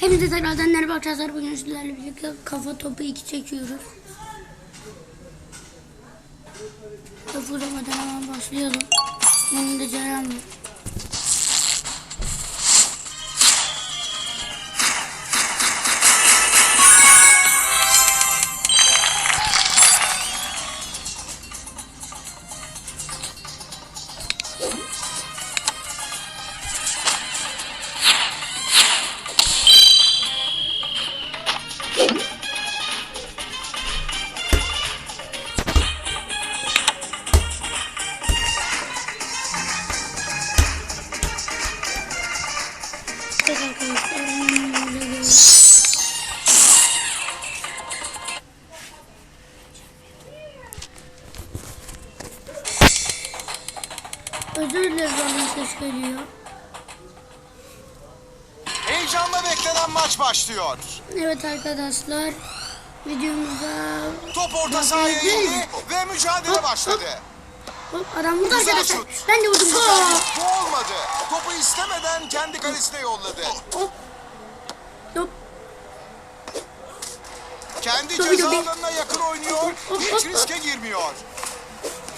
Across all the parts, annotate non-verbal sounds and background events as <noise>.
Hepinize tekrardan merhaba arkadaşlar. Bugün sizlerle birlikte kafa topu 2 çekiyoruz. Lafı uzamadan hemen başlayalım. Yanımda Ceren var. Evet arkadaşlar. Özür dileriz bana ses geliyor. Heyecanla beklenen maç başlıyor. Evet arkadaşlar. Videomuza Top orta sahaya indi ve mücadele başladı. Hop adam vurdu arkadaşlar. Ben de vurdum. Bu olmadı. Topu istemeden kendi kalesine yolladı. Hop. Hop. Kendi Tabii, ceza alanına yakın oynuyor. Hiç riske girmiyor.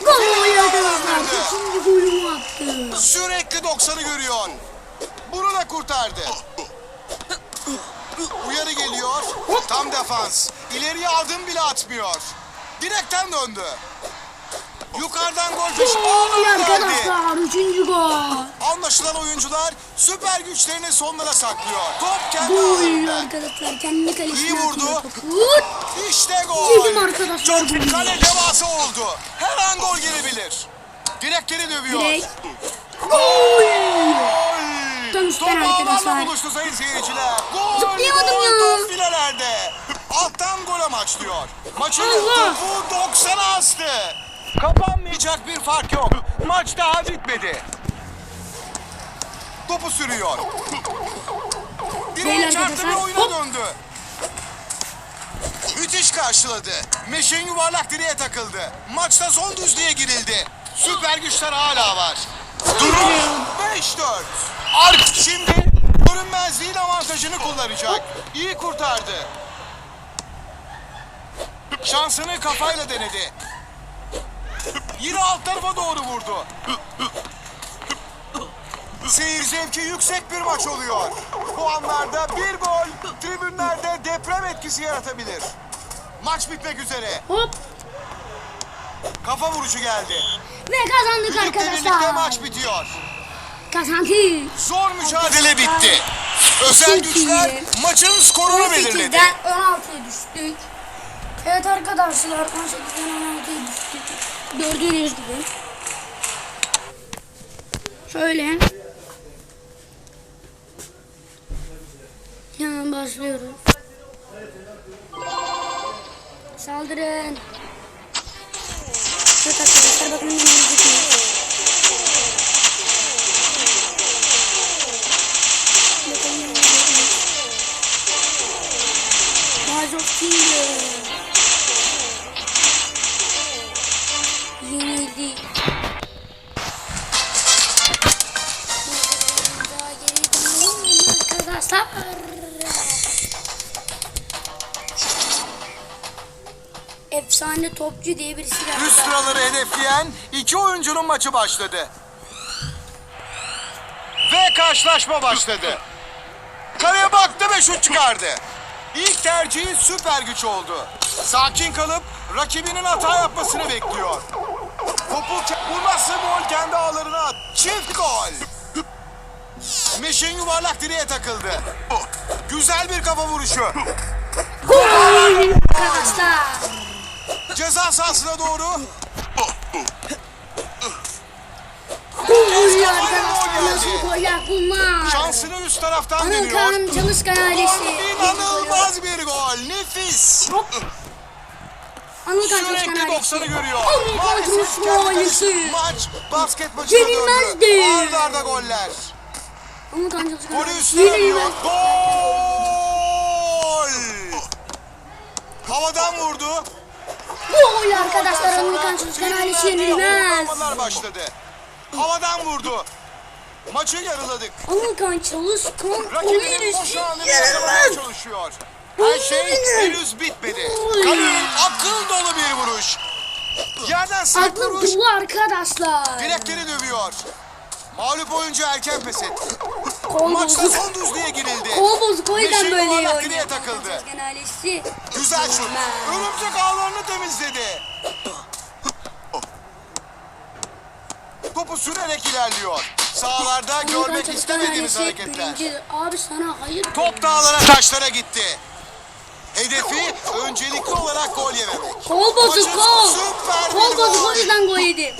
Gol arkadaşlar. Kaçıncı golümü attı. Sürekli 90'ı görüyor. Bunu da kurtardı. Uyarı geliyor. Tam defans. İleriye adım bile atmıyor. Direkten döndü. Yukarıdan gol peşi. Geldi. arkadaşlar. Üçüncü gol. Anlaşılan oyuncular süper güçlerini sonlara saklıyor. Top kendi Gol arkadaşlar. Kendi kalesine İyi vurdu. atıyor topu. Vur. İşte gol. Yedim arkadaşlar golü. kale devası oldu. Her an gol gelebilir. Direkleri dövüyor. Direkt. Gol. Gol. Tam Top üstten arkadaşlar. ağlarla buluştu sayın seyirciler. Gol, Zıplayamadım gol, ya. top filelerde. Alttan gol amaçlıyor. Maçın Allah. topu 90'a astı. Kapanmayacak bir fark yok. Maç daha bitmedi. Topu sürüyor. Direğe Beyler çarptı ve arkadaşlar, oyuna hop. döndü. Müthiş karşıladı. Meşin yuvarlak direğe takıldı. Maçta son düzlüğe girildi. Süper güçler hala var. Durum 5-4. Ark şimdi görünmezliğin avantajını kullanacak. İyi kurtardı. Şansını kafayla denedi. Yine alt tarafa doğru vurdu. Seyir zevki yüksek bir maç oluyor. Bu anlarda bir gol tribünlerde deprem etkisi yaratabilir. Maç bitmek üzere. Hop. Kafa vuruşu geldi. Ve kazandık Birlikte birlikte arkadaşlar. maç bitiyor. Kazandık. Zor mücadele bitti. Özel Çok güçler iyi. maçın skorunu belirledi. 18'den 16'ya düştük. Evet arkadaşlar 18'den 16'ya düştük. Gördüğünüz gibi. Şöyle. Hemen başlıyoruz. Saldırın. Evet arkadaşlar bakın hemen Efsane topçu diye birisi geldi. Üst sıraları hedefleyen iki oyuncunun maçı başladı. Ve karşılaşma başladı. Kaleye baktı ve şut çıkardı. İlk tercihi süper güç oldu. Sakin kalıp rakibinin hata yapmasını bekliyor. Topu vurması gol kendi ağlarına at. Çift gol. Meşin yuvarlak direğe takıldı. Güzel bir kafa vuruşu. Gol arkadaşlar. Ceza sahasına doğru. Gol arkadaşlar. Nasıl goller bunlar? Şansını üst taraftan deniyor. Anılkan Çalışkan ailesi. İnanılmaz bir gol. Nefis. Hop. Anılkan Çalışkan Sürekli ailesi. 90'ı görüyor. Anılkan Maalesef Çalışkan kendi ailesi. kalesi- Maç basket maçına Yenilmezdi. döndü. Arda arda goller. Anılkan Çalışkan Golü ailesi. üstüne Yine alıyor. yine. Gol. Havadan vurdu. Gol arkadaşlar. Anılkan Çalışkan ailesi yenilmez. Başladı. Havadan vurdu. Maçı yarıladık. Alınkan çalışkan yakalamaya yaramaz. çalışıyor. Her şey henüz bitmedi. Kalenin akıl dolu bir vuruş. Yerden sert Aklım vuruş dolu arkadaşlar. direkleri dövüyor. Mağlup oyuncu erken pes etti. Kol Maçta bozuk. son düzlüğe girildi. Kol bozuk o yüzden Beşik böyle iyi oynuyor. takıldı. Güzel şut. Örümcek ağlarını temizledi. Topu sürerek ilerliyor. Sahalarda Alınkan görmek istemediğimiz hareketler. birinci. Abi sana hayır. Top dağlara taşlara gitti. Hedefi öncelikli olarak gol yememek. Kol bozuk Maçın kol. süper Kol bozuk o yüzden gol yedim.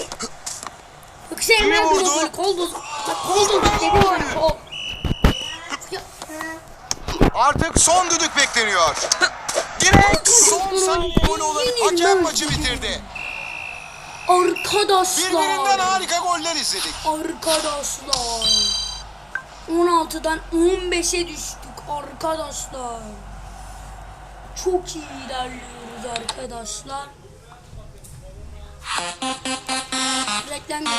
Yok sevmem bu vurdu? golü. Kol bozuk. Bak kol bozuk dedim ben kol. Ya, Artık son düdük bekleniyor. Direkt son saniye gol olarak hakem maçı bitirdi. Arkadaşlar. Birbirinden harika goller izledik. Arkadaşlar. 16'dan 15'e düştük arkadaşlar. Çok iyi ilerliyoruz arkadaşlar. Reklam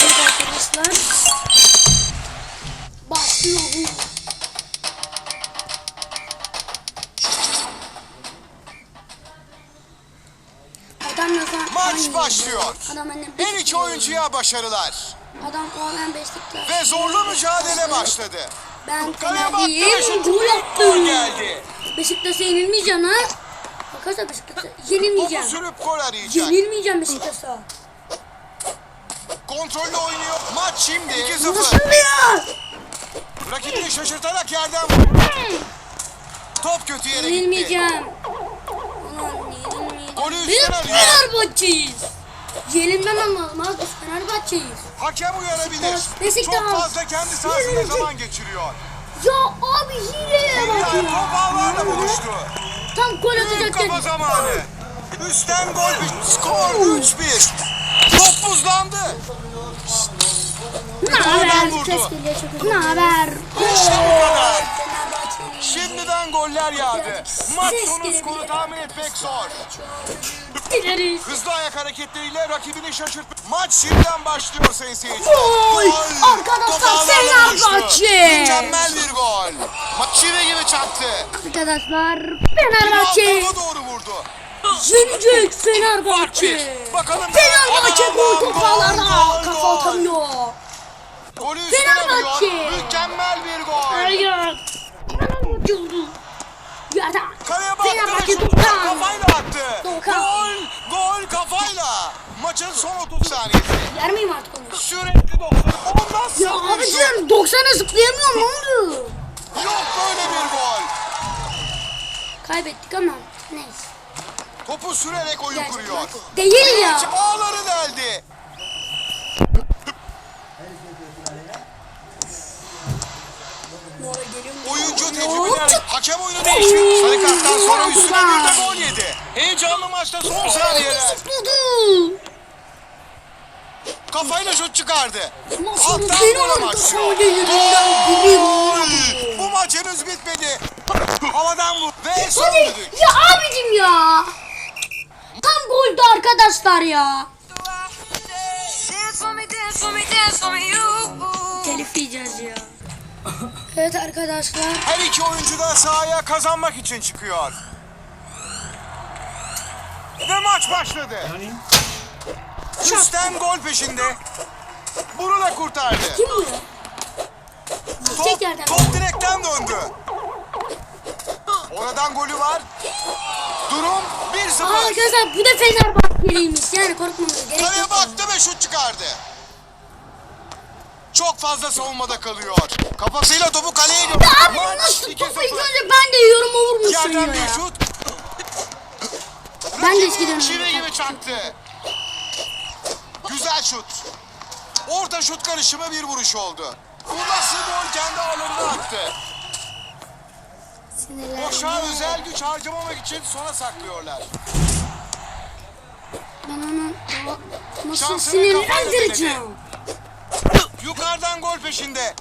Evet arkadaşlar. Başlıyoruz. Adam yazan Maç başlıyor. Adam Her iki oyuncuya başarılar. Adam ben Beşiktaş. Ve zorlu mücadele başladı. Ben ve Fenerliyim. Gol attım. geldi. Beşiktaş'a yenilmeyeceğim ha. Arkadaşlar Beşiktaş'a Topu yenilmeyeceğim. sürüp gol arayacak. Yenilmeyeceğim Beşiktaş'a. Kontrollü oynuyor. Maç şimdi 2-0. Nasıl ya? Rakibini şaşırtarak yerden. Top kötü yere gitti. Yenilmeyeceğim. Golü Biz üstten alıyor. Fenerbahçe'yiz. Yenilmemem lazım abi. Biz Fenerbahçe'yiz. Hakem uyarabilir. Beşiktaş. Çok fazla kendi sahasında zaman geçiriyor. Ya abi hileye bak ya. top ağlarla buluştu. Tam gol Büyük atacakken. kafa zamanı. Üstten gol skor 3-1. Top buzlandı. Ne haber? vurdu. Ses geliyor çok Ne haber? İşte bu kadar. Şimdiden goller yağdı. Maç Ses sonu gelebilir. skoru tahmin etmek zor. Gideriz. Hızlı ayak hareketleriyle rakibini şaşırttı. Maç şimdiden başlıyor sayın seyirciler. Gol! Arkadaşlar, Top ağlarla buluştu. Fenerbahçe! Çivi gibi çaktı. Arkadaşlar Fenerbahçe topa doğru vurdu. yenecek Fenerbahçe. Bakalım. Fenerbahçe Allah'ım, topağlarda kafa gol. atamıyor. Golü Fenerbahçe. Mükemmel bir gol. Hayır. Ya da Fenerbahçe Doğukan. kafayla attı. Doğukan. Gol, gol kafayla. Maçın son 30 saniyesi. yer miyim artık onu? Sürekli 90. O nasıl Ya abicim 90'a zıplayamıyorum ne oldu? Yok böyle bir gol. Kaybettik ama neyse. Topu sürerek oyun kuruyor. Değil ya. Ağları deldi. Oyuncu çık. hakem oyunu değiştirdi. Sarı karttan sonra üstüne bir de gol yedi. Heyecanlı maçta son saniyeler. Kafayla şut çıkardı. Alttan benim gol arkadaşıma amaçlıyor. yenildiğinden biri Gol! Bu maç henüz bitmedi. Havadan son Hadi düdük. ya abicim ya. Tam goldü arkadaşlar ya. Telif yiyeceğiz ya. <laughs> evet arkadaşlar. Her iki oyuncu da sahaya kazanmak için çıkıyor. Ve maç başladı. Üstten gol peşinde. Bunu da kurtardı. Kim bu? Top, top direkten döndü. Oradan golü var. Durum Aa, 1-0. arkadaşlar bu da Fenerbahçeliymiş yani korkmamaya gerek Kaleye yok. baktı ve şut çıkardı. Çok fazla savunmada kalıyor. Kafasıyla topu kaleye götürdü. Abi Maç nasıl topu 2-0. ilk önce ben de yiyorum o vurmuş Yerden sayıyor bir ya. şut. Ben de eskiden Çivi öyle gibi çaktı. Güzel şut. Orta şut karışımı bir vuruş oldu. Bu nasıl gol kendi ağlarına attı. Sinirlendim. Boşa özel güç harcamamak için sona saklıyorlar. Ben onu nasıl sinirlendireceğim? Yukarıdan gol peşinde.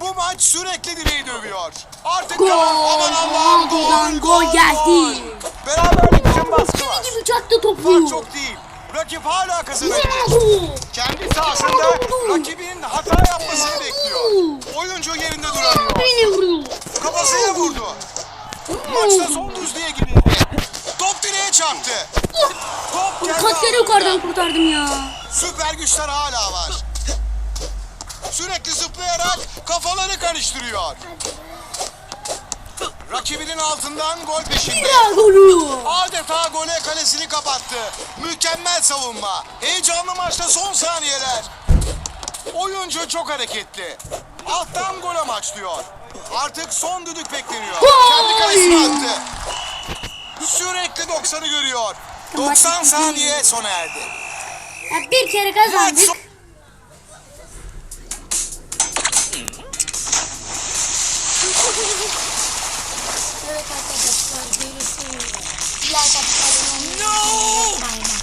Bu maç sürekli direği dövüyor. Artık Gol! Aman Allah'ım Ronaldo'dan gol geldi. Beraberlik için baskı var. gibi çaktı topu. Fark çok değil. Rakip hala kazanabilir. Kendi sahasında rakibinin hata yapmasını bekliyor. Oyuncu yerinde duramıyor. Kafasıyla vurdu. Maçta son düzlüğe girildi. Top direğe çarptı. Top kendi Kaç kere yukarıdan kurtardım ya. Süper güçler hala var. Sürekli zıplayarak kafaları karıştırıyor. Rakibinin altından gol peşinde. Golü. Adeta gole kalesini kapattı. Mükemmel savunma. Heyecanlı maçta son saniyeler. Oyuncu çok hareketli. Alttan gol amaçlıyor. Artık son düdük bekleniyor. Kendi kalesine attı. Sürekli 90'ı görüyor. 90 saniye sona erdi. Ya bir kere kazandık. <laughs> Evet arkadaşlar görüşürüz. Unutmayın. Bay bay.